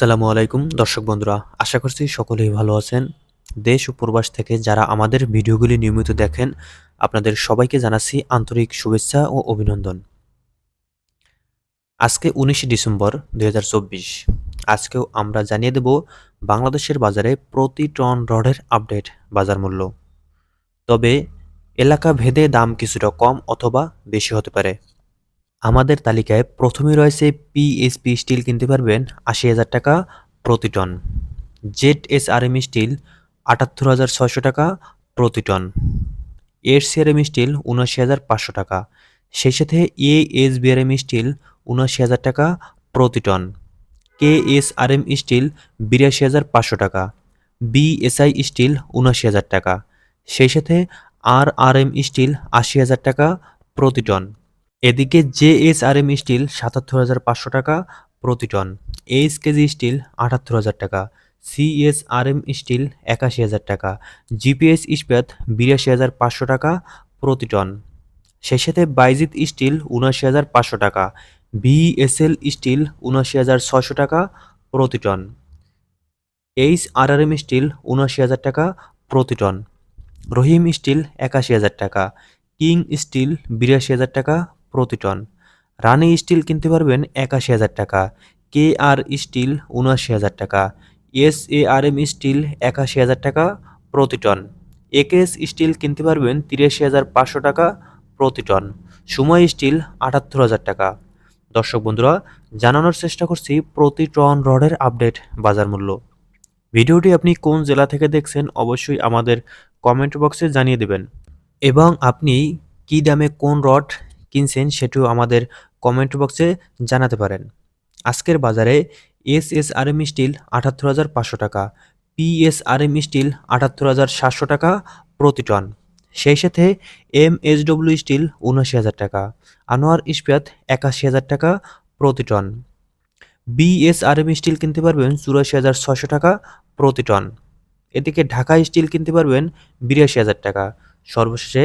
আসসালামু আলাইকুম, দর্শক বন্ধুরা, আশা করছি সকলেই ভালো আছেন। দেশ ও প্রবাস থেকে যারা আমাদের ভিডিওগুলি নিয়মিত দেখেন, আপনাদের সবাইকে জানাচ্ছি আন্তরিক শুভেচ্ছা ও অভিনন্দন। আজকে উনিশে ডিসেম্বর দু হাজার চব্বিশ। আজকেও আমরা জানিয়ে দেব বাংলাদেশের বাজারে প্রতি টন রডের আপডেট বাজার মূল্য। তবে এলাকা ভেদে দাম কিছুটা কম অথবা বেশি হতে পারে। আমাদের তালিকায় প্রথমে রয়েছে পিএসপি স্টিল কিনতে পারবেন আশি হাজার টাকা প্রতি ton. Z S R M steel আটাত্তর হাজার ছয়শো টাকা প্রতি টন। এর সিআরএম স্টিল উনআশি হাজার পাঁচশো টাকা। সেই সাথে এ এস বিআরএম স্টিল উনআশি হাজার টাকা প্রতি ton. K S R M steel বিরাশি হাজার পাঁচশো টাকা। বিএসআই স্টিল উনআশি হাজার টাকা। সেই সাথে আর আর এম স্টিল আশি হাজার টাকা প্রতি টন। এদিকে জেএসআরএম স্টিল সাতাত্তর হাজার পাঁচশো টাকা প্রতি টন। এইচ কেজি স্টিল আটাত্তর হাজার টাকা। সিএসআরএম স্টিল একাশি হাজার টাকা। জিপিএস ইস্পাত বিরাশি হাজার পাঁচশো টাকা প্রতি টন। সেই সাথে বাইজিত স্টিল উনআশি হাজার পাঁচশো টাকা। বিএসএল স্টিল উনআশি হাজার ছশো টাকা প্রতি টন। এইচ আরআরএম স্টিল উনআশি হাজার টাকা প্রতি টন। রহিম স্টিল একাশি হাজার টাকা। কিং স্টিল বিরাশি হাজার টাকা প্রতি টন। রানি স্টিল কিনতে পারবেন একাশি হাজার টাকা কে আর স্টিল উনআশি হাজার টাকা S A R M steel একাশি হাজার টাকা প্রতি টন। একেএস স্টিল কিনতে পারবেন তিরাশি হাজার পাঁচশো টাকা প্রতি টন। সময় স্টিল আটাত্তর হাজার টাকা। দর্শক বন্ধুরা, জানানোর চেষ্টা করছি প্রতি টন রডের আপডেট বাজার মূল্য। ভিডিওটি আপনি কোন জেলা থেকে দেখছেন অবশ্যই আমাদের কমেন্ট বক্সে জানিয়ে দেবেন। এবং আপনি কী দামে কোন রড কিনছেন সেটিও আমাদের কমেন্ট বক্সে জানাতে পারেন। আজকের বাজারে S S R M steel আটাত্তর হাজার পাঁচশো টাকা পিএস আর এম স্টিল আটাত্তর হাজার সাতশো টাকা প্রতি টন। সেই সাথে এম এস ডব্লিউ স্টিল উনআশি হাজার টাকা, আনোয়ার ইস্পাত একাশি হাজার টাকা প্রতি টন। বিএসআরএম স্টিল কিনতে পারবেন চুরাশি হাজার ছশো টাকা প্রতি টন। এদিকে ঢাকা স্টিল কিনতে পারবেন বিরাশি হাজার টাকা। সর্বশেষে